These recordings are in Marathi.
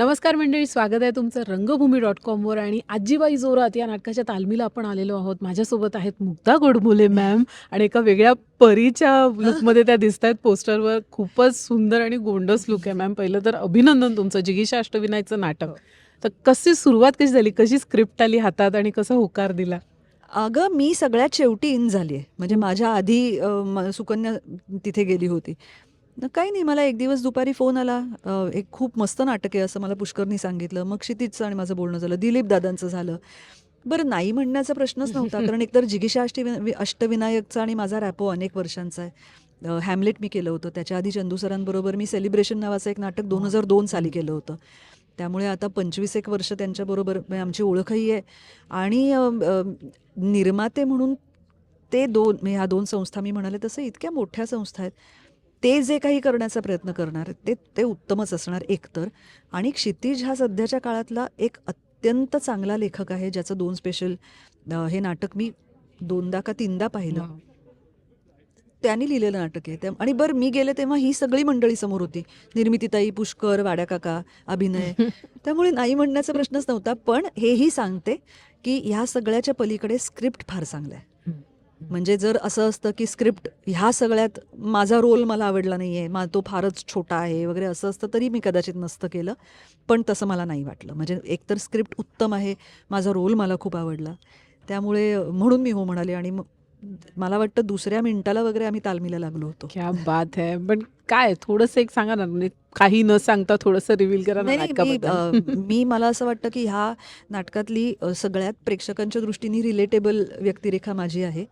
नमस्कार मंडळी स्वागत आहे तुमचं रंगभूमी डॉट कॉमवर आणि आजीबाई जोरात या नाटकाच्या तालमीला आपण आलेलो आहोत. माझ्यासोबत आहेत मुक्ता गोडबोले मॅम आणि एका वेगळ्या परीच्या लुकमध्ये त्या दिसत आहेत पोस्टरवर खूपच सुंदर आणि गोंडस लुक आहे मॅम. पहिलं तर अभिनंदन तुमचं जिगीषा अष्टविनायकचं नाटक. तर कशी सुरुवात कशी झाली? कशी स्क्रिप्ट आली हातात आणि कसा होकार दिला? अगं मी सगळ्यात शेवटी इन झाली आहे म्हणजे माझ्या आधी सुकन्या तिथे गेली होती. न काही नाही. मला एक दिवस दुपारी फोन आला. अ, एक खूप मस्त नाटक आहे असं मला पुष्करनी सांगितलं. मग क्षितिजचं आणि माझं बोलणं झालं. दिलीप दादांचं झालं. बरं नाही म्हणण्याचा प्रश्नच नव्हता. कारण एकतर जिगीषा अष्टवि अष्टविनायकचा आणि माझा रॅपो अनेक वर्षांचा आहे. अ, हॅमलेट मी केलं होतं. त्याच्या आधी चंदू सरांबरोबर मी सेलिब्रेशन नावाचं एक नाटक दोन हजार दोन साली केलं होतं. त्यामुळे आता पंचवीस एक वर्ष त्यांच्याबरोबर म्हणजे आमची ओळखही आहे. आणि अ, अ, निर्माते म्हणून ते दोन म्हणजे ह्या दोन संस्था मी म्हणाले तसं इतक्या मोठ्या संस्था आहेत. ते जे काही करण्याचा प्रयत्न करणार ते ते उत्तमच असणार एकतर. आणि क्षितिज हा सध्याच्या काळातला एक अत्यंत चांगला लेखक आहे ज्याचं दोन स्पेशल हे नाटक मी दोनदा का तीनदा पाहिलं. त्यांनी लिहिलेलं नाटक आहे. त्या आणि बरं मी गेले तेव्हा ही सगळी मंडळी समोर होती. निर्मितीताई पुष्कर वाड्या काका अभिनय. त्यामुळे नाही म्हणण्याचा प्रश्नच नव्हता पण हेही सांगते की ह्या सगळ्याच्या पलीकडे स्क्रिप्ट फार चांगला आहे. म्हणजे जर असं असतं की स्क्रिप्ट ह्या सगळ्यात माझा रोल मला आवडला नाही आहे मा तो फारच छोटा आहे वगैरे असं असतं तरी मी कदाचित नसतं केलं पण तसं मला नाही वाटलं. म्हणजे एकतर स्क्रिप्ट उत्तम आहे माझा रोल मला खूप आवडला. त्यामुळे म्हणून मी हो म्हणाले आणि मग मला वाटतं दुसऱ्या मिनिटाला वगैरे आम्ही तालमीला लागलो होतो. क्या बात आहे पण काय थोडंसं एक सांगा ना म्हणजे काही न सांगता थोडंसं रिव्हील करा ना नाही नाही, मी नाटकाबद्दल. अ, मी मला असं वाटतं की ह्या नाटकातली अ, सगळ्यात प्रेक्षकांच्या दृष्टीने रिलेटेबल व्यक्तिरेखा माझी आहे.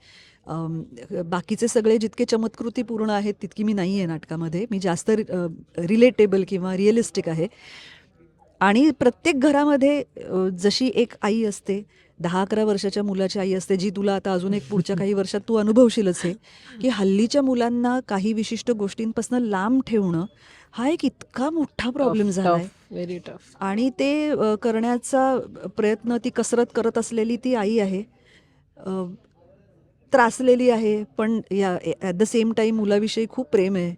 अम, बाकीचे सगळे जितके चमत्कृतीपूर्ण आहेत तितकी मी नाही आहे नाटकामध्ये. मी जास्त रिलेटेबल किंवा रिअलिस्टिक आहे. आणि प्रत्येक घरामध्ये अ, जशी एक आई असते दहा अकरा वर्षाच्या मुलाची आई असते जी तुला आता अजून एक पुढच्या काही वर्षात तू अनुभवशीलच हे. की हल्लीच्या मुलांना काही विशिष्ट गोष्टींपासून लांब ठेवणं हा एक इतका मोठा प्रॉब्लेम झाला आहे व्हेरी टफ आणि ते करण्याचा प्रयत्न ती कसरत करत असलेली ती आई आहे. त्रासलेली आहे पण या ॲट द सेम टाईम मुलाविषयी खूप प्रेम आहे.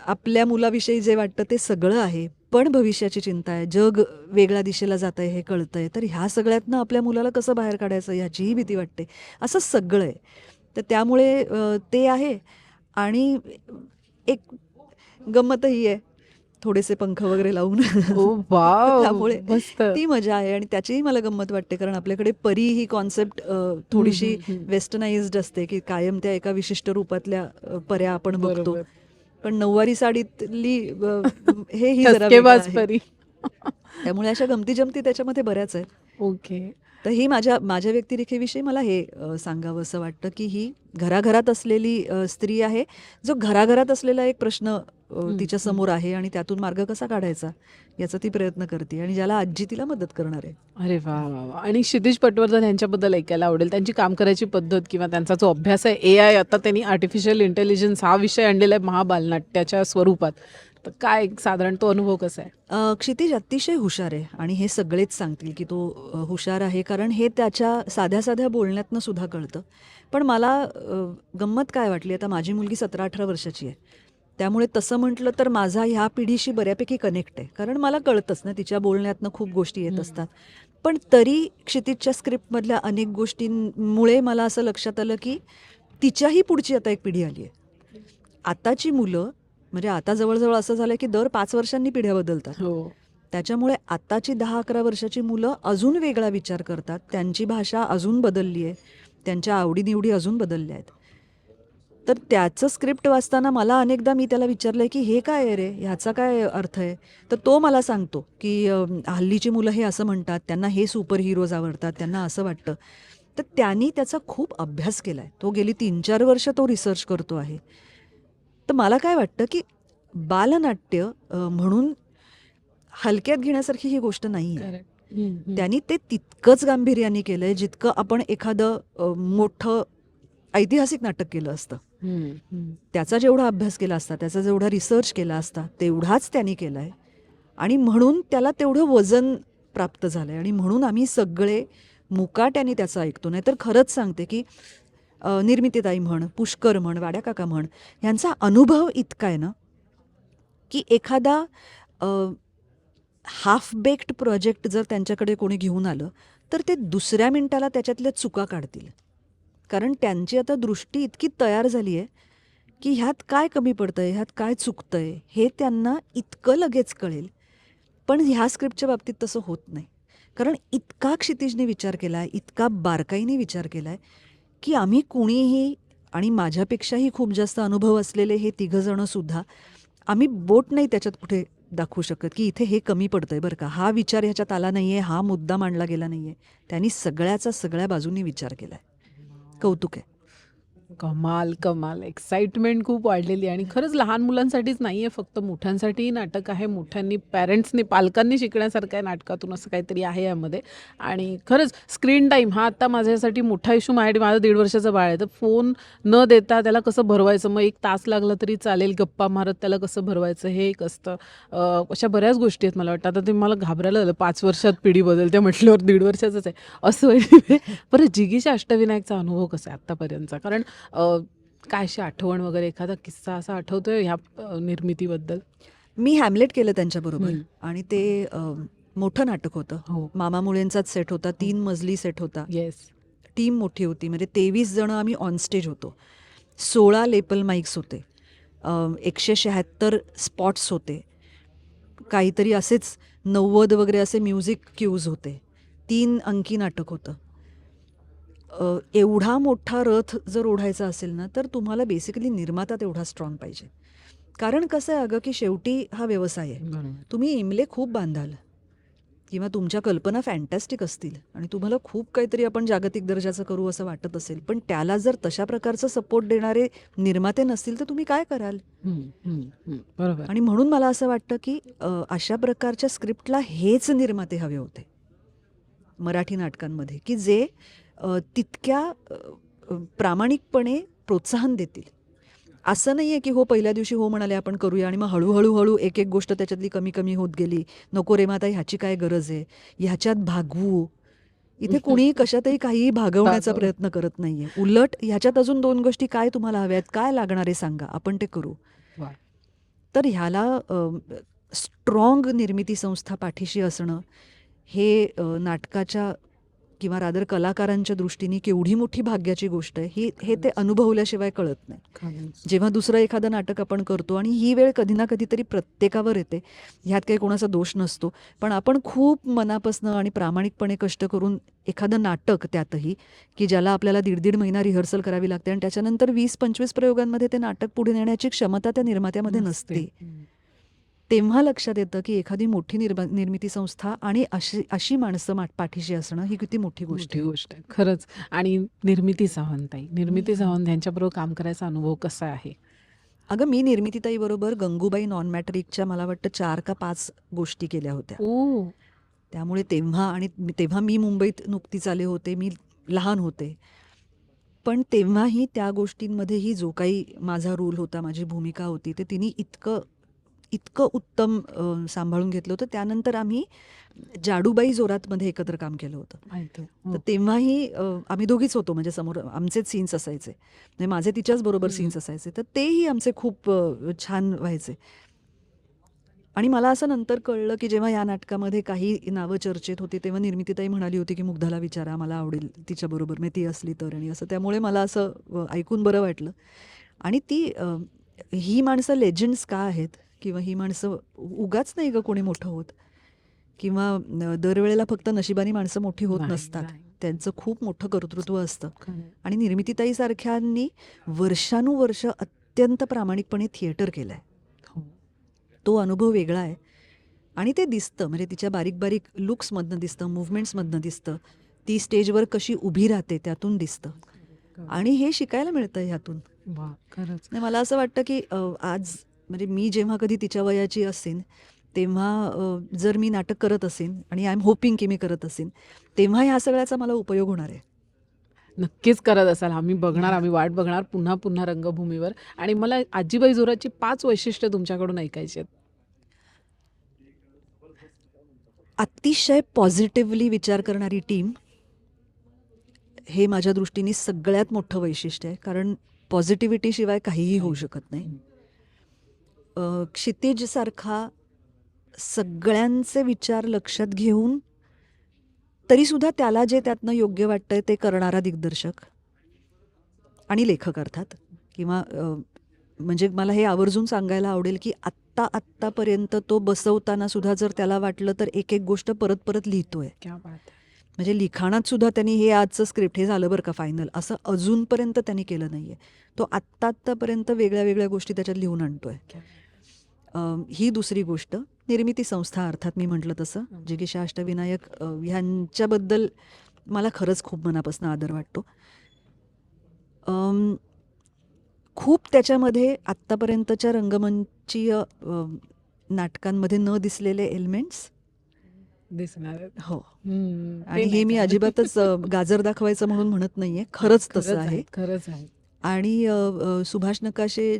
आपल्या मुलाविषयी जे वाटतं ते सगळं आहे. पण भविष्याची चिंता आहे. जग वेगळ्या दिशेला जात आहे हे कळतं आहे तर ह्या सगळ्यातनं आपल्या मुलाला कसं बाहेर काढायचं ह्याचीही भीती वाटते. असं सगळं आहे. तर त्यामुळे ते आहे. आणि एक गंमतही आहे. थोडेसे पंख वगैरे लावून. त्यामुळे ती मजा आहे आणि त्याचीही मला गंमत वाटते. कारण आपल्याकडे परी ही कॉन्सेप्ट थोडीशी. वेस्टर्नाइज्ड असते की कायम त्या एका विशिष्ट रूपातल्या अ, पऱ्या आपण बघतो. पण नऊवारी साडीतली हे ही जरा वेगळं आहे. त्यामुळे अशा गमती जमती त्याच्यामध्ये बऱ्याच आहेत. ओके. तर ही माझ्या माझ्या व्यक्तिरेखेविषयी मला हे सांगावं असं वाटतं की ही घराघरात असलेली स्त्री आहे जो घराघरात असलेला एक प्रश्न तिच्या समोर आहे आणि त्यातून मार्ग कसा काढायचा याचा ती प्रयत्न करते आणि ज्याला आजी तिला मदत करणार आहे. अरे वा वा वा. आणि क्षितिज पटवर्धन यांच्याबद्दल ऐकायला आवडेल. त्यांची काम करायची पद्धत किंवा त्यांचा जो अभ्यास आहे ए आय आता त्यांनी आर्टिफिशियल इंटेलिजन्स हा विषय आणलेला आहे महाबालनाट्याच्या स्वरूपात. तर काय साधारण तो अनुभव कसा आहे? क्षितिज अतिशय हुशार आहे आणि हे सगळेच सांगतील की तो हुशार आहे कारण हे त्याच्या साध्या साध्या बोलण्यातनं सुद्धा कळतं. पण मला गंमत काय वाटली? आता माझी मुलगी सतरा अठरा वर्षाची आहे. त्यामुळे तसं म्हटलं तर माझा ह्या पिढीशी बऱ्यापैकी कनेक्ट आहे. कारण मला कळतंच ना तिच्या बोलण्यातनं खूप गोष्टी येत. असतात. पण तरी क्षितिजच्या स्क्रिप्टमधल्या अनेक गोष्टींमुळे मला असं लक्षात आलं की तिच्याही पुढची आता एक पिढी आली आहे. आताची मुलं म्हणजे आता जवळजवळ असं झालं की दर पाच वर्षांनी पिढ्या बदलतात. हो. त्याच्यामुळे आताची दहा अकरा वर्षाची मुलं अजून वेगळा विचार करतात. त्यांची भाषा अजून बदलली आहे त्यांच्या आवडीनिवडी अजून बदलल्या आहेत. तर त्याचं स्क्रिप्ट वाचताना मला अनेकदा मी त्याला विचारलं की हे काय आहे रे? ह्याचा काय अर्थ आहे? तर तो मला सांगतो की हल्लीची मुलं हे असं म्हणतात त्यांना हे सुपर हिरोज आवडतात त्यांना असं वाटतं. तर त्यांनी त्याचा खूप अभ्यास केला आहे तो गेली तीन चार वर्ष तो रिसर्च करतो आहे. तर मला काय वाटतं की बालनाट्य म्हणून हलक्यात घेण्यासारखी ही गोष्ट नाही आहे त्यांनी ते तितकंच गांभीर्याने केलं आहे जितकं आपण एखादं मोठं ऐतिहासिक नाटक केलं असतं. त्याचा जेवढा अभ्यास केला असता त्याचा जेवढा रिसर्च केला असता तेवढाच त्यांनी केला आहे आणि म्हणून त्याला तेवढं वजन प्राप्त झालं आहे आणि म्हणून आम्ही सगळे मुकाट्याने त्याचं ऐकतो. नाही तर खरंच सांगते की निर्मितीताई म्हण पुष्कर म्हण वाड्याकाका म्हण ह्यांचा अनुभव इतका आहे ना की एखादा हाफ बेक्ड प्रोजेक्ट जर त्यांच्याकडे कोणी घेऊन आलं तर ते दुसऱ्या मिनिटाला त्याच्यातल्या चुका काढतील. कारण त्यांची आता दृष्टी इतकी तयार झाली आहे की ह्यात काय कमी पडतंय ह्यात काय चुकतंय हे त्यांना इतकं लगेच कळेल. पण ह्या स्क्रिप्टच्या बाबतीत तसं होत नाही. कारण इतका क्षितिजने विचार केला आहे इतका बारकाईने विचार केला आहे की आम्ही कुणीही आणि माझ्यापेक्षाही खूप जास्त अनुभव असलेले हे तिघंजणं सुद्धा आम्ही बोट नाही त्याच्यात कुठे दाखवू शकत की इथे हे कमी पडतंय बरं का. हा विचार ह्याच्यात आला नाही आहे हा मुद्दा मांडला गेला नाही आहे त्यांनी सगळ्याचा सगळ्या बाजूंनी विचार केला आहे कौतुक आहे. कमाल कमाल. एक्साइटमेंट खूप वाढलेली आहे आणि खरंच लहान मुलांसाठीच नाही आहे फक्त मोठ्यांसाठीही नाटक आहे. मोठ्यांनी पॅरेंट्सनी पालकांनी शिकण्यासारखं आहे नाटकातून असं काहीतरी आहे यामध्ये. आणि खरंच स्क्रीन टाईम हा आत्ता माझ्यासाठी मोठा इशू माझ्या माझं दीड वर्षाचं बाळ आहे. तर फोन न देता त्याला कसं भरवायचं? मग एक तास लागला तरी चालेल. गप्पा मारत त्याला कसं भरवायचं? हे एक असतं. अशा बऱ्याच गोष्टी आहेत मला वाटतं. आता ते मला घाबरायला झालं पाच वर्षात पिढी बदलते म्हटल्यावर दीड वर्षाचंच आहे. असं बरं जिगीच्या अष्टविनायकचा अनुभव कसा आहे आत्तापर्यंतचा? कारण काय अशी आठवण वगैरे एखादा किस्सा असा आठवतोय ह्या निर्मितीबद्दल? मी हॅमलेट केलं त्यांच्याबरोबर. आणि ते मोठं नाटक होतं. हो. मामा मुळेंचाच सेट होता तीन मजली सेट होता. येस टीम मोठी होती म्हणजे तेवीस जण आम्ही ऑनस्टेज होतो. सोळा लेपल माईक्स होते. एकशे शहात्तर स्पॉट्स होते. काहीतरी असेच नव्वद वगैरे असे म्युझिक क्यूज होते. तीन अंकी नाटक होतं. एवढा मोठा रथ जर ओढायचा असेल ना तर तुम्हाला बेसिकली निर्माता तेवढा स्ट्रॉंग पाहिजे. कारण कसं आहे अगं की शेवटी हा व्यवसाय आहे. तुम्ही इमले खूप बांधाल किंवा तुमच्या कल्पना फॅन्टॅस्टिक असतील आणि तुम्हाला खूप काहीतरी आपण जागतिक दर्जाचं करू असं वाटत असेल पण त्याला जर तशा प्रकारचं सपोर्ट देणारे निर्माते नसतील तर तुम्ही काय कराल. बरोबर. आणि म्हणून मला असं वाटतं की अशा प्रकारच्या स्क्रिप्टला हेच निर्माते हवे होते मराठी नाटकांमध्ये की जे तितक्या प्रामाणिकपणे प्रोत्साहन देतील. असं नाही आहे की हो पहिल्या दिवशी हो म्हणाले आपण करूया. आणि मग हळूहळू हळू एक एक गोष्ट त्याच्यातली कमी कमी होत गेली. नको रे माता ह्याची काय गरज आहे? ह्याच्यात भागवू. इथे कुणीही कशातही काहीही भागवण्याचा भागव. प्रयत्न करत नाहीये. उलट ह्याच्यात अजून दोन गोष्टी काय तुम्हाला हव्यात? काय लागणार आहे सांगा. आपण ते करू. तर ह्याला स्ट्रॉंग निर्मिती संस्था पाठीशी असणं हे नाटकाच्या किंवा रादर कलाकारांच्या दृष्टीने केवढी मोठी भाग्याची गोष्ट आहे ही हे ते अनुभवल्याशिवाय कळत नाही. जेव्हा दुसरं एखादं नाटक आपण करतो आणि ही वेळ कधी ना कधीतरी प्रत्येकावर येते ह्यात काही कोणाचा दोष नसतो पण आपण खूप मनापासनं आणि प्रामाणिकपणे कष्ट करून एखादं नाटक त्यातही की ज्याला आपल्याला दीड दीड महिना रिहर्सल करावी लागते आणि त्याच्यानंतर वीस पंचवीस प्रयोगांमध्ये ते नाटक पुढे नेण्याची क्षमता त्या निर्मात्यामध्ये नसते. तेव्हा लक्षात येतं की एखादी मोठी निर्मा निर्मिती संस्था आणि अशी अशी माणसं मा- पाठीशी असणं ही किती मोठी गोष्ट मोठी आहे. गोष्ट आहे. खरंच. आणि निर्मिती सावंताई निर्मिती सावंत यांच्याबरोबर काम करायचा अनुभव कसा आहे? अगं मी निर्मितीताईबरोबर गंगूबाई नॉन मॅट्रिकच्या मला वाटतं चार का पाच गोष्टी केल्या होत्या. ओ. त्यामुळे तेव्हा आणि मी- तेव्हा मी मुंबईत नुकतीच आले होते. मी लहान होते. पण तेव्हाही त्या गोष्टींमध्येही जो काही माझा रोल होता माझी भूमिका होती ते तिने इतकं इतकं उत्तम अ, सांभाळून घेतलं होतं. त्यानंतर आम्ही जाडूबाई जोरातमध्ये एकत्र काम केलं होतं. माहिती तर तेव्हाही अ, आम्ही दोघीच होतो. म्हणजे समोर आमचेच सीन्स असायचे. म्हणजे माझे तिच्याच बरोबर. सीन्स असायचे. तर तेही आमचे खूप अ, छान व्हायचे. आणि मला असं नंतर कळलं की जेव्हा या नाटकामध्ये काही नावं चर्चेत होती तेव्हा निर्मितीताई म्हणाली होती की मुग्धाला विचारा मला आवडेल तिच्याबरोबर मी ती असली तर आणि असं. त्यामुळे मला असं अ, ऐकून बरं वाटलं. आणि ती अ, ही माणसं लेजंड्स का आहेत? किंवा ही माणसं उगाच नाही ग कोणी मोठं होत. किंवा दरवेळेला फक्त नशिबाने माणसं मोठी होत नाही, नसतात. नाही. त्यांचं खूप मोठं कर्तृत्व असतं. आणि निर्मितीताईसारख्यांनी वर्षानुवर्ष अत्यंत प्रामाणिकपणे थिएटर केलं आहे हो. तो अनुभव वेगळा आहे. आणि ते दिसतं म्हणजे तिच्या बारीक बारीक लुक्समधनं दिसतं मुवमेंट्समधनं दिसतं. ती स्टेजवर कशी उभी राहते त्यातून दिसतं. आणि हे शिकायला मिळतं ह्यातून. वा खरंच. मला असं वाटतं की अ, आज म्हणजे मी जेव्हा कधी तिच्या वयाची असेन तेव्हा जर मी नाटक करत असेन आणि आय एम होपिंग की मी करत असेन तेव्हा ह्या सगळ्याचा मला उपयोग होणार आहे. नक्कीच करत असाल. आम्ही बघणार आम्ही वाट बघणार पुन्हा पुन्हा रंगभूमीवर. आणि मला आजीबाई जोराची पाच वैशिष्ट्य तुमच्याकडून ऐकायची आहेत. अतिशय पॉझिटिव्हली विचार करणारी टीम हे माझ्या दृष्टीने सगळ्यात मोठं वैशिष्ट्य आहे. कारण पॉझिटिव्हिटीशिवाय काहीही होऊ शकत नाही. क्षितिजसारखा सगळ्यांचे विचार लक्षात घेऊन तरीसुद्धा त्याला जे त्यातनं योग्य वाटतंय ते करणारा दिग्दर्शक आणि लेखक अर्थात. किंवा म्हणजे मला हे आवर्जून सांगायला आवडेल की आत्ता आत्तापर्यंत तो बसवताना सुद्धा जर त्याला वाटलं तर एक एक गोष्ट परत परत लिहितोय. म्हणजे लिखाणात सुद्धा त्यांनी हे आजचं स्क्रिप्ट हे झालं बरं का फायनल असं अजूनपर्यंत त्यांनी केलं नाहीये. तो आत्ता आत्तापर्यंत वेगळ्या वेगळ्या गोष्टी त्याच्यात लिहून आणतोय. ही दुसरी गोष्ट निर्मिती संस्था अर्थात मी म्हटलं तसं. जिगीषा अष्टविनायक ह्यांच्याबद्दल मला खरंच खूप मनापासून आदर वाटतो खूप त्याच्यामध्ये आत्तापर्यंतच्या रंगमंचीय नाटकांमध्ये न दिसलेले एलिमेंट्स दिसणार. हो आणि हे मी? अजिबातच गाजर दाखवायचं म्हणून म्हणत नाहीये खरंच तसं आहे खरंच आहे आणि सुभाष नकाशे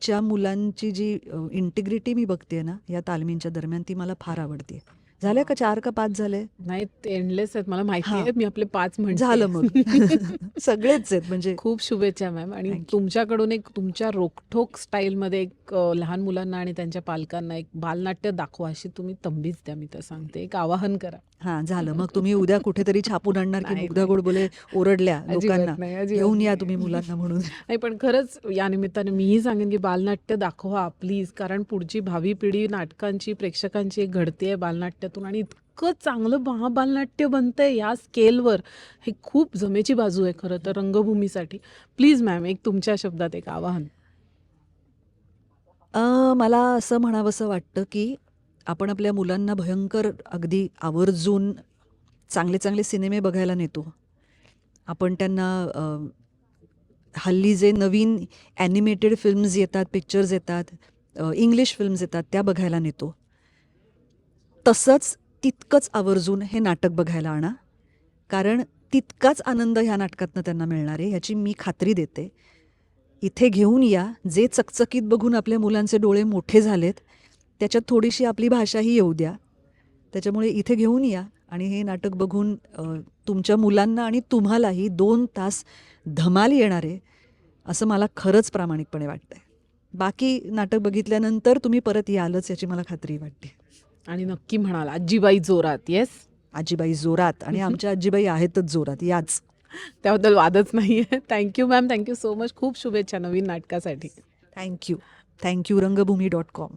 च्या मुलांची जी इंटिग्रिटी मी बघते ना या तालमींच्या दरम्यान ती मला फार आवडते झाल्या का चार का पाच झाले? नाही एंडलेस आहेत. मला माहिती हां. आहे मी आपले पाच म्हणते. झालं मग. सगळेच आहेत म्हणजे. खूप शुभेच्छा मॅम. आणि Thank you. तुमच्याकडून एक तुमच्या रोखठोक स्टाईलमध्ये एक अ, लहान मुलांना आणि त्यांच्या पालकांना एक बालनाट्य दाखवा अशी तुम्ही तंबीच द्या मी तर सांगते. एक आवाहन करा. हा झालं. मग तुम्ही उद्या कुठेतरी छापून आणणार की नाही, मुग्धा नाही. गोडबोले ओरडल्या अजिबात लोकांना? नाही, अजिबात घेऊन या नाही. तुम्ही मुलांना म्हणून. नाही पण खरंच या निमित्ताने मीही सांगेन की बालनाट्य दाखवा प्लीज कारण पुढची भावी पिढी नाटकांची प्रेक्षकांची एक घडते त्यातून आणि इतकं चांगलं महाबालनाट्य बनतंय या स्केलवर. हे खूप जमेची बाजू आहे खरं तर रंगभूमीसाठी. प्लीज मॅम एक तुमच्या शब्दात एक आवाहन. मला असं म्हणावंसं वाटतं की आपण आपल्या मुलांना भयंकर अगदी आवर्जून चांगले चांगले सिनेमे बघायला नेतो. आपण त्यांना हल्ली जे नवीन ॲनिमेटेड फिल्म्स येतात पिक्चर्स येतात इंग्लिश फिल्म्स येतात त्या बघायला नेतो. तसंच तितकंच आवर्जून हे नाटक बघायला आणा. कारण तितकाच आनंद ह्या नाटकातनं त्यांना मिळणार आहे ह्याची मी खात्री देते. इथे घेऊन या. जे चकचकीत बघून आपल्या मुलांचे डोळे मोठे झालेत त्याच्यात थोडीशी आपली भाषाही येऊ द्या. त्याच्यामुळे इथे घेऊन या आणि हे नाटक बघून तुमच्या मुलांना आणि तुम्हालाही दोन तास धमाल येणार आहे असं मला खरंच प्रामाणिकपणे वाटतंय. बाकी नाटक बघितल्यानंतर तुम्ही परत यालच याची मला खात्री वाटते. आणि नक्की म्हणाल आजीबाई जोरात येस आजीबाई जोरात आणि आमच्या आजीबाई आहेतच जोरात याच. त्याबद्दल वादच नाही आहे thank you ma'am thank you so much खूप शुभेच्छा नवीन नाटकासाठी. Thank you thank you Rangbhoomi dot com